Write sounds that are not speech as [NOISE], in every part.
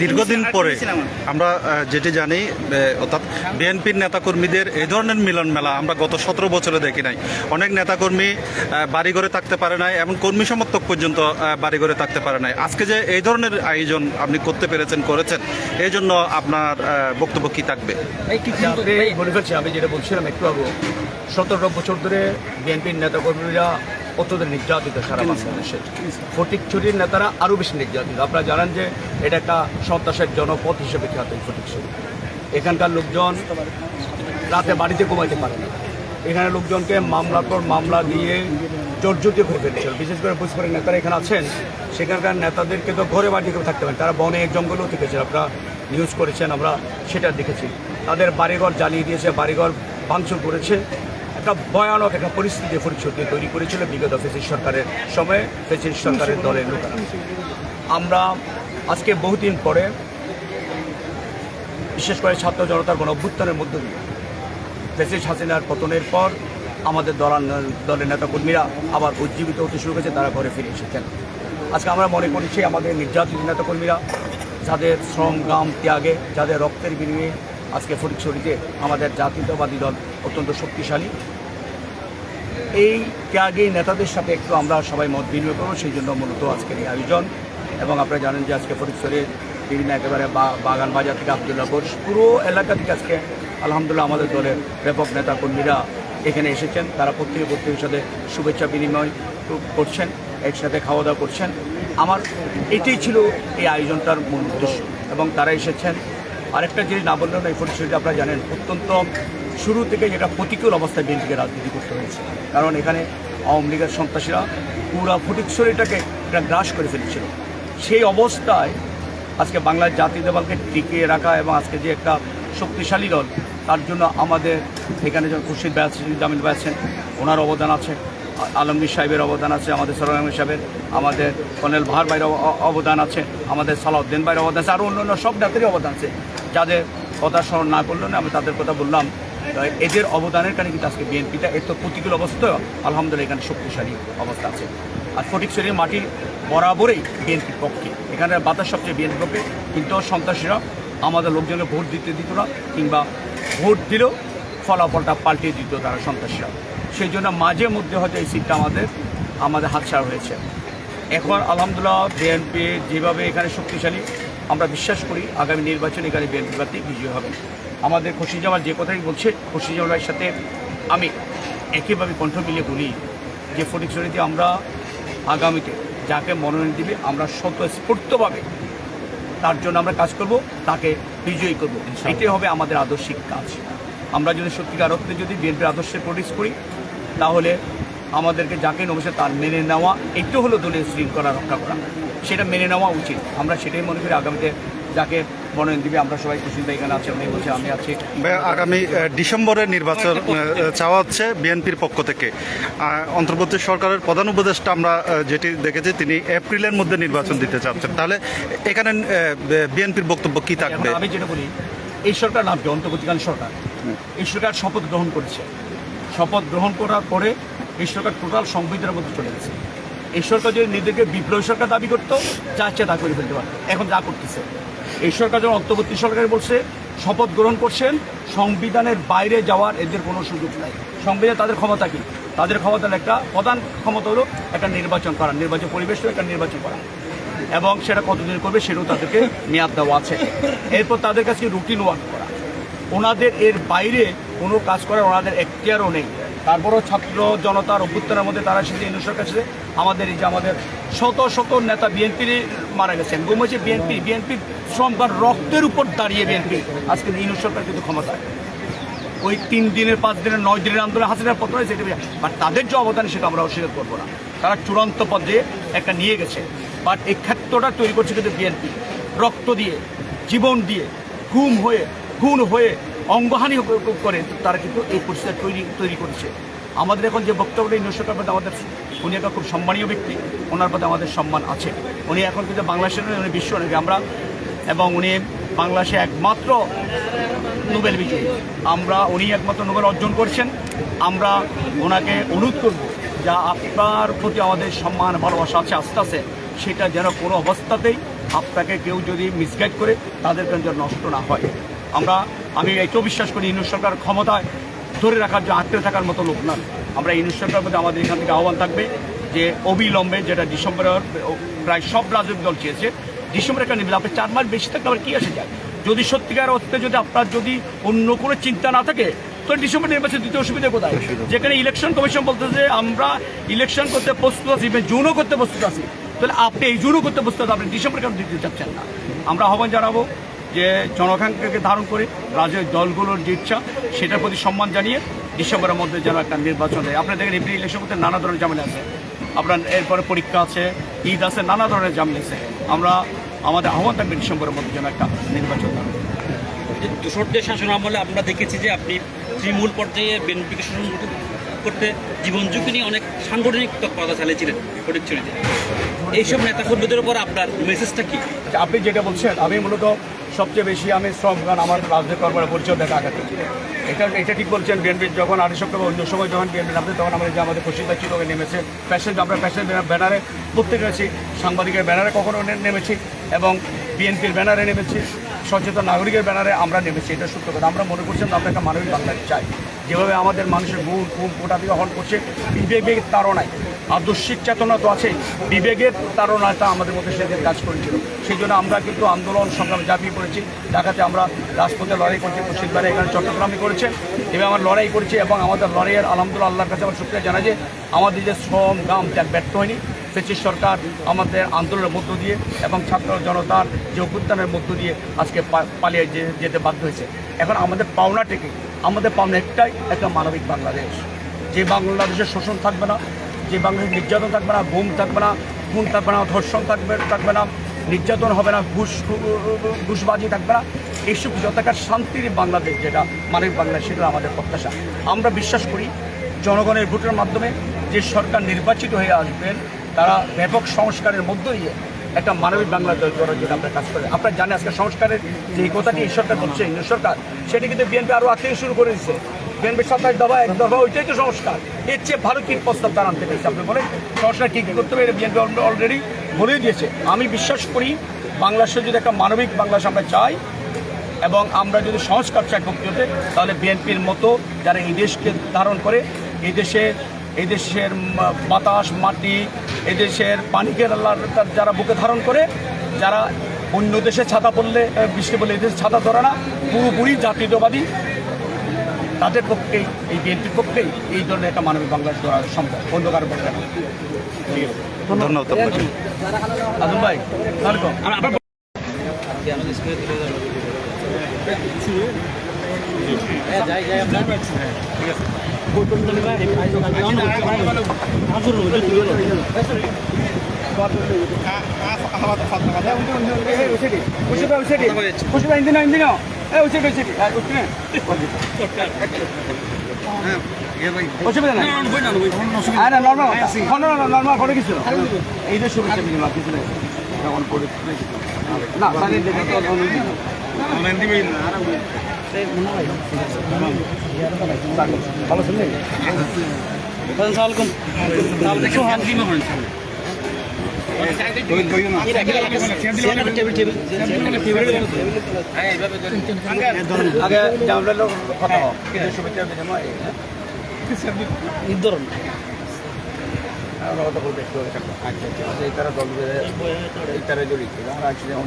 দীর্ঘদিন পরে আমরা যেটি জানি অর্থাৎ বিএনপির নেতাকর্মীদের এই ধরনের মিলন মেলা আমরা গত সতেরো বছরে দেখি নাই। অনেক নেতাকর্মী বাড়িঘরে থাকতে পারে নাই এবং কর্মী সমর্থক পর্যন্ত বাড়িঘরে থাকতে পারে নাই। আজকে যে এই ধরনের আয়োজন আপনি করতে পেরেছেন করেছেন এই জন্য আপনার বক্তব্য কি থাকবে? আপনি বলে ফেলছি আমি যেটা বলছিলাম একটু আগে সতেরো বছর ধরে বিএনপির নেতাকর্মীরা অত্যন্ত নির্যাতিত সারা বাংলাদেশে। ফটিকছড়ির নেতারা আরও বেশি নির্যাতিত। আপনারা জানেন যে এটা একটা সন্ত্রাসের জনপথ হিসেবে খ্যাত ফটিকছড়ি এখানকার লোকজন রাতে বাড়িতে ঘুমাইতে পারে না। এখানে লোকজনকে মামলার পর মামলা দিয়ে জর্জরিত করে ফেলেছিল বিশেষ করে বুঝপাড়ের নেতারা এখানে আছেন। সেখানকার নেতাদেরকে তো ঘরে বাড়িতে কেউ থাকতে পারেন তারা বনে জঙ্গলেও থেকেছে। আপনারা নিউজ করেছেন আমরা সেটা দেখেছি। তাদের বাড়িঘর জ্বালিয়ে দিয়েছে বাড়িঘর ভাঙচুর করেছে। একটা ভয়ানক একটা পরিস্থিতি পরিস্থিতি তৈরি করেছিল বিগত ফেসিস সরকারের সময়ে, ফেসিস সরকারের দলের লোকেরা। আমরা আজকে বহুদিন পরে, বিশেষ করে ছাত্র জনতার গণ অভ্যুত্থানের মধ্য দিয়ে, ফেসিস হাসিনার পতনের পর আমাদের দলান, দলের নেতাকর্মীরা আবার উজ্জীবিত হতে শুরু করেছে, তারা ঘরে ফিরে এসেছেন আজকে আমরা মনে করছি আমাদের নির্যাতিত নেতাকর্মীরা, যাদের শ্রম, গ্রাম ত্যাগে, যাদের রক্তের বিনিময়ে আজকে ফটিকছড়িতে আমাদের জাতীয়তাবাদী দল অত্যন্ত শক্তিশালী। এই ত্যাগী নেতাদের সাথে একটু আমরা সবাই মত বিনিময় করব, সেই জন্য মূলত আজকের এই আয়োজন। এবং আপনারা জানেন যে আজকে ফটিকছড়ির বিভিন্ন একেবারে বাগান বাজার থেকে আবদুল্লাপুর পুরো এলাকা থেকে আজকে আলহামদুলিল্লাহ আমাদের দলের ব্যাপক নেতা কর্মীরা এখানে এসেছেন। তারা প্রত্যেকে প্রত্যেকের সাথে শুভেচ্ছা বিনিময় করছেন, একসাথে খাওয়া দাওয়া করছেন। আমার এটাই ছিল এই আয়োজনটার মূল উদ্দেশ্য। এবং তারা এসেছেন আরেকটা জিনিস না বললেও না, এই ফটিকছড়িতে আপনারা জানেন, অত্যন্ত শুরু থেকে যেটা প্রতিকূল অবস্থায় বিএনপিকে রাজনীতি করতে হয়েছে। কারণ এখানে আওয়ামী লীগের সন্ত্রাসীরা পুরা ফটিকছড়িটাকে একটা গ্রাস করে ফেলেছিল। সেই অবস্থায় আজকে বাংলার জাতীয় দলকে টিকিয়ে রাখা এবং আজকে যে একটা শক্তিশালী দল, তার জন্য আমাদের এখানে যেমন খুরশিদ ব্যাস জামিল আছেন, ওনার অবদান আছে, আলমগীর সাহেবের অবদান আছে, আমাদের আলমগীর সাহেবের, আমাদের কর্নেল ভার ভাইয়ের অবদান আছে, আমাদের সালাউদ্দিন ভাইয়ের অবদান আছে আরও অন্যান্য সব নেতারই অবদান আছে। যাদের কথা স্মরণ না করল না, আমি তাদের কথা বললাম। এদের অবদানের কারণে কিন্তু আজকে বিএনপিটা এর তো প্রতিকূল অবস্থায় আলহামদুলিল্লাহ এখানে শক্তিশালী অবস্থা আছে। আর ফটিকছড়ির মাটি বরাবরই বিএনপির পক্ষে। এখানে বাতাস সবচেয়ে বিএনপির পক্ষে, কিন্তু সন্ত্রাসীরা আমাদের লোকজনকে ভোট দিতে দিত না, কিংবা ভোট দিলেও ফলাফলটা পাল্টিয়ে দিত তারা সন্ত্রাসীরা। সেই জন্য মাঝে মধ্যে হয়তো এই সিটটা আমাদের আমাদের হাতছাড়া হয়েছে। এখন আলহামদুলিল্লাহ বিএনপি যেভাবে এখানে শক্তিশালী আমরা বিশ্বাস করি আগামী নির্বাচনে এখানে বিএনপি প্রার্থী বিজয়ী হবে। আমাদের খুশিজামার যে কথাই বলছে খুশিজামার ভাইয়ের সাথে আমি একইভাবে কণ্ঠ মিলিয়ে বলি যে ফটিকছড়িতে আমরা আগামীতে যাকে মনোনয়ন দিবে আমরা স্বতঃস্ফূর্তভাবে তার জন্য আমরা কাজ করব তাকে বিজয়ী করব। এটাই হবে আমাদের আদর্শিক কাজ। আমরা যদি সত্যিকার অর্থে যদি বিএনপির আদর্শে প্রডিউস করি তাহলে আমাদেরকে যাকে নবসে তার মেনে নেওয়া একটু হলো দলীয় শৃঙ্খলা রক্ষা করা। সেটা মেনে নেওয়া উচিত। আমরা সেটাই মনে করি আগামীতে যাকে মনোনয়ন দিবে আমরা সবাই খুশি এখানে আছে উনি বলছে আমি আছি। আগামী ডিসেম্বরের নির্বাচন চাওয়া হচ্ছে বিএনপির পক্ষ থেকে। অন্তর্বর্তী সরকারের প্রধান উপদেষ্টা আমরা যেটি দেখেছি তিনি এপ্রিলের মধ্যে নির্বাচন দিতে চাচ্ছেন। তাহলে এখানে বিএনপির বক্তব্য কি থাকবে? আমি যেটা বলি এই সরকার নামকে অন্তর্বর্তীকালীন সরকার। এই সরকার শপথ গ্রহণ করেছে। শপথ গ্রহণ করার পরে এই সরকার টোটাল সংবিধানের মধ্যে চলে গেছে। এই সরকার যদি নিজেদেরকে বিপ্লবী সরকার দাবি করতো, যা ইচ্ছে তা করে ফেলতে পারত। এখন যা করতেছে। এই সরকার যখন অন্তর্বর্তী সরকার বলছে, শপথ গ্রহণ করছেন, সংবিধানের বাইরে যাওয়ার এদের কোনো সুযোগ নাই। সংবিধান তাদের ক্ষমতা কি? তাদের ক্ষমতার একটা প্রধান ক্ষমতা হলো একটা নির্বাচন করা, নির্বাচন পরিবেশ একটা নির্বাচন করা। এবং সেটা কতদিন করবে সেটাও তাদেরকে মেয়াদ দেওয়া আছে। এরপর তাদের কাছে রুটিন ওয়ার্ক করা। ওনাদের এর বাইরে কোনো কাজ করার ওনাদের এখতিয়ারও নেই। তারপরও ছাত্র জনতার অভ্যুত্থানের মধ্যে তারা এসেছে ইনুসের কাছে আমাদের এই যে আমাদের শত শত নেতা বিএনপির মারা গেছেন। গুম হয়েছে বিএনপি বিএনপির শ্রম শ্রমবার রক্তের উপর দাঁড়িয়ে বিএনপি। আজকে ইনু সরকার কিন্তু ক্ষমতায়। ওই তিন দিনের, পাঁচ দিনের, নয় দিনের আন্দোলন, হাসিনার পত্র হয়েছে, এটা বাট তাদের যে অবদান, সেটা আমরা অস্বীকার করব না। তারা চূড়ান্ত পর্যায়ে একটা নিয়ে গেছে। বাট এই ক্ষেত্রটা তৈরি করছে কিন্তু বিএনপি। রক্ত দিয়ে, জীবন দিয়ে গুম হয়ে, খুন হয়ে অঙ্গহানি করে তারা কিন্তু এই পরিস্থিতি তৈরি তৈরি করেছে। আমাদের এখন যে বক্তব্য এই নৈশকার প্রতি আমাদের উনি একটা খুব সম্মানীয় ব্যক্তি, ওনার প্রতি আমাদের সম্মান আছে। উনি এখন কিন্তু বাংলাদেশের উনি বিশ্ব নাকি আমরা এবং উনি বাংলাদেশে একমাত্র নোবেল বিজয়ী। আমরা, উনি একমাত্র নোবেল অর্জন করছেন। আমরা ওনাকে অনুরোধ করব যা আপনার প্রতি আমাদের সম্মান, ভালোবাসা আছে আস্তে আস্তে সেটা যেন কোনো অবস্থাতেই আপনাকে কেউ যদি মিসগাইড করে, তাদের যেন নষ্ট না হয়। আমরা আমি এটাও বিশ্বাস করি ইউনিট সরকার ক্ষমতায় ধরে রাখার জন্য আটকে থাকার মতো লোক না। আমরা ইউনিট সরকার মধ্যে আমাদের এখান থেকে আহ্বান থাকবে যে অবিলম্বে যেটা ডিসেম্বরের প্রায় সব রাজনৈতিক দল চেয়েছে ডিসেম্বরে একটা নিবেদন আপনি চার মাস বেশি থাকলে আবার কি আসে যায়? যদি সত্যিকার অর্থে যদি আপনার যদি অন্য কোনো চিন্তা না থাকে তো ডিসেম্বর নির্বাচন দিতে অসুবিধা কোথায়? যেখানে ইলেকশন কমিশন বলতেছে আমরা ইলেকশন করতে প্রস্তুত আছি জুনও করতে প্রস্তুত আছি। তাহলে আপনি এই জুনও করতে প্রস্তুত আপনি ডিসেম্বর কেন দিতে চাচ্ছেন না? আমরা আহ্বান জানাব যে জনসংখ্যাকে ধারণ করে রাজনৈতিক দলগুলোর যে ইচ্ছা, সেটার প্রতি সম্মান জানিয়ে ডিসেম্বরের মধ্যে যেন একটা নির্বাচন হয় আপনি দেখেন এপ্রিল ইলেকশন করতে নানা ধরনের ঝামেলা আছে। আপনার এরপরে পরীক্ষা আছে, ঈদ আছে, নানা ধরনের ঝামেলা আছে। আমরা আমাদের আহ্বান থাকবে ডিসেম্বরের মধ্যে যেন একটা নির্বাচন যে দোসরদের শাসন আমলে আমরা দেখেছি যে আপনি তৃণমূল পর্যায়ে বিএনপিকে শাসন করতে জীবন ঝুঁকি নিয়ে অনেক সাংগঠনিক তৎপরতা চালিয়েছিলেন ফটিকছড়িতে এইসব নেতা নেতাকর্মীদের উপর আপনার মেসেজটা কি? আপনি যেটা বলছেন আমি মূলত সবচেয়ে বেশি আমি শ্রম গান আমার রাজনৈতিক কর্মের পরিচয় দেখা আঘাত এটা এটা ঠিক বলছেন বিএনপি যখন আড়াই সপ্তাহ অন্য সময় যখন বিএনপি নামছে তখন আমাদের যে আমাদের খুশি ছিল নেমেছে। প্যাসেঞ্জ আমরা প্যাসেঞ্জ ব্যানারে প্রত্যেকে আছি সাংবাদিকের ব্যানারে কখনো নেমেছি এবং বিএনপির ব্যানারে নেমেছি। সচেতন নাগরিকের ব্যানারে আমরা নেমেছি এটা সত্য কথা। আমরা মনে করছি আমরা একটা মানবিক বাংলাদেশ চাই। যেভাবে আমাদের মানুষের গুণ খুন কোটা দিয়ে হন করছে, বিবেকের তাড়নায়। আদর্শিক চেতনা তো আছে, বিবেকের তাড়নাটা আমাদের মধ্যে সেদিন কাজ করেছিল। সেই জন্য আমরা কিন্তু আন্দোলন সংগ্রাম ঝাঁপিয়ে পড়েছি। ঢাকাতে আমরা রাজপথে লড়াই করছি মুর্শিদবারে এখানে চট্টগ্রামে করেছে। এবং আমরা লড়াই করেছি এবং আমাদের লড়াইয়ের আলহামদুলিল্লাহ, আল্লাহর কাছে আমার শুক্রিয়া জানাই যে আমাদের যে শ্রম গাম ত্যাগ ব্যর্থ হয়নি। ব্রিটিশ সরকার আমাদের আন্দোলনের মধ্য দিয়ে এবং ছাত্র জনতার যে অভ্যুত্থানের মধ্য দিয়ে আজকে পালিয়ে যেতে বাধ্য হয়েছে। এখন আমাদের পাওনাটা কি আমাদের পাওনা একটাই, একটা মানবিক বাংলাদেশ। যে বাংলাদেশের শোষণ থাকবে না, যে বাংলাদেশের নির্যাতন থাকবে না ঘুম থাকবে না, খুন থাকবে না, ধর্ষণ থাকবে থাকবে না, নির্যাতন হবে না, ঘুষ ঘুষবাজি থাকবে না এইসব যথাকার শান্তির বাংলাদেশ যেটা মানবিক বাংলাদেশ, সেটা আমাদের প্রত্যাশা। আমরা বিশ্বাস করি, জনগণের ভোটের মাধ্যমে যে সরকার নির্বাচিত হয়ে আসবেন তারা ব্যাপক সংস্কারের মধ্য দিয়ে একটা মানবিক বাংলা তৈরি করার জন্য আমরা কাজ করে। আপনারা জানেন আজকে সংস্কারের যে কথাটি এই সরকার করছে ইন্দ্র সরকার, সেটি কিন্তু বিএনপি আরও আগে থেকে শুরু করে দিচ্ছে বিএনপি সাতাশ দফা, এক দফা, ওইটাই তো সংস্কার। এর চেয়ে ভালো কি প্রস্তাব তারা আনতে পেরেছে? আপনি বলেন, সংস্কার কী কী করতে হবে বিএনপি অলরেডি বলেই দিয়েছে। আমি বিশ্বাস করি বাংলাদেশের যদি একটা মানবিক বাংলাদেশ আমরা চাই, এবং আমরা যদি সংস্কার চাই প্রকৃতিতে তাহলে বিএনপির মতো যারা এই দেশকে ধারণ করে, এই দেশে এই দেশের বাতাস মাটি এদেশের দেশের পানিকে আল্লাহ যারা বুকে ধারণ করে যারা অন্য দেশে ছাতা পড়লে বৃষ্টি পড়লে এই দেশে ছাতা ধরে না পুরোপুরি জাতীয়তাবাদী। তাদের পক্ষেই এই বিএনপির পক্ষেই এই ধরনের একটা মানবিক বাংলাদেশ গড়া সম্ভব। অন্য কারও পক্ষে না ঠিক আছে। ধন্যবাদ আদম ভাই ওয়েলকাম এই যে শুভেচ্ছা দিলাম কিছু নেই করে না তাহলে যেটা তো ভালো আগে জামলে কথা হোক শুভেচ্ছা দিলাম থাকব। আচ্ছা আচ্ছা আচ্ছা, এই তারা দল এই তারা জড়িত। আমরা আজকে যেমন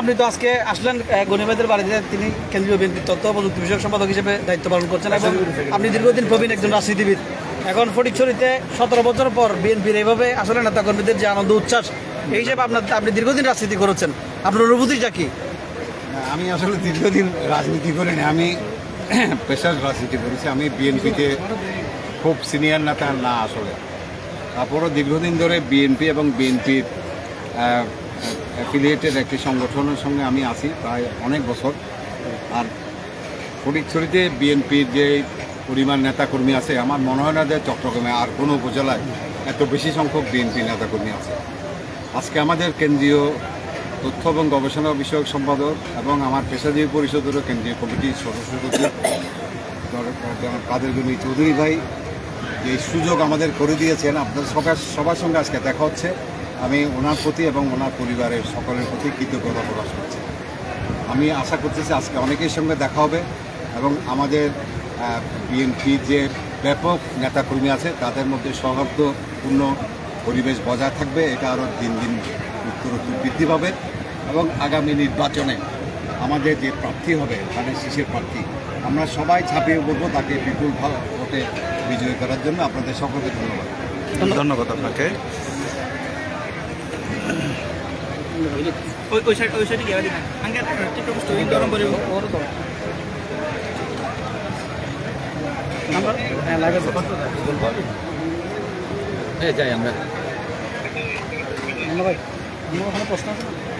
আপনি তো আজকে আসলেন গণিবাদের বাড়িতে তিনি কেন্দ্রীয় বিএনপির তথ্য প্রযুক্তি বিষয়ক সম্পাদক হিসেবে দায়িত্ব পালন করছেন এবং আপনি দীর্ঘদিন প্রবীণ একজন রাজনীতিবিদ। এখন ফটিকছড়িতে সতেরো বছর পর বিএনপির এইভাবে আসলে নেতাকর্মীদের যে আনন্দ উচ্ছ্বাস এই হিসেবে আপনার আপনি দীর্ঘদিন রাজনীতি করেছেন। আপনার অনুভূতিটা কি? আমি আসলে দীর্ঘদিন রাজনীতি করিনি আমি [CLEARS THROAT] পেশার রাজনীতি করেছি। আমি বিএনপিতে খুব সিনিয়র নেতা না আসলে। তারপরও দীর্ঘদিন ধরে বিএনপি এবং বিএনপির অ্যাফিলিয়েটেড একটি সংগঠনের সঙ্গে আমি আছি প্রায় অনেক বছর। আর ফটিকছড়িতে বিএনপির যে পরিমাণ নেতাকর্মী আছে, আমার মনে হয় না যে চট্টগ্রামে আর কোনো উপজেলায় এত বেশি সংখ্যক বিএনপি নেতাকর্মী আছে। আজকে আমাদের কেন্দ্রীয় তথ্য এবং গবেষণা বিষয়ক সম্পাদক এবং আমার পেশাজীবী পরিষদেরও কেন্দ্রীয় কমিটির সদস্য সচিব কাদের চৌধুরী ভাই যে সুযোগ আমাদের করে দিয়েছেন, আপনাদের সবার সবার সঙ্গে আজকে দেখা হচ্ছে। আমি ওনার প্রতি এবং ওনার পরিবারের সকলের প্রতি কৃতজ্ঞতা প্রকাশ করছি। আমি আশা করতেছি আজকে অনেকের সঙ্গে দেখা হবে এবং আমাদের বিএনপির যে ব্যাপক নেতাকর্মী আছে, তাদের মধ্যে সৌহার্দ্যপূর্ণ পরিবেশ বজায় থাকবে। এটা আরও দিন দিন উত্তরোত্তর বৃদ্ধি পাবে এবং আগামী নির্বাচনে আমাদের যে প্রার্থী হবে, ধানের শীষের প্রার্থী, আমরা সবাই ছাপিয়ে বলব তাকে বিপুল ভোটে বিজয়ী করার জন্য আপনাদের সকলকে ধন্যবাদ। ধন্যবাদ। আপনাকে। যাই আমরা। ভাই অন্য কোনো প্রশ্ন আছে?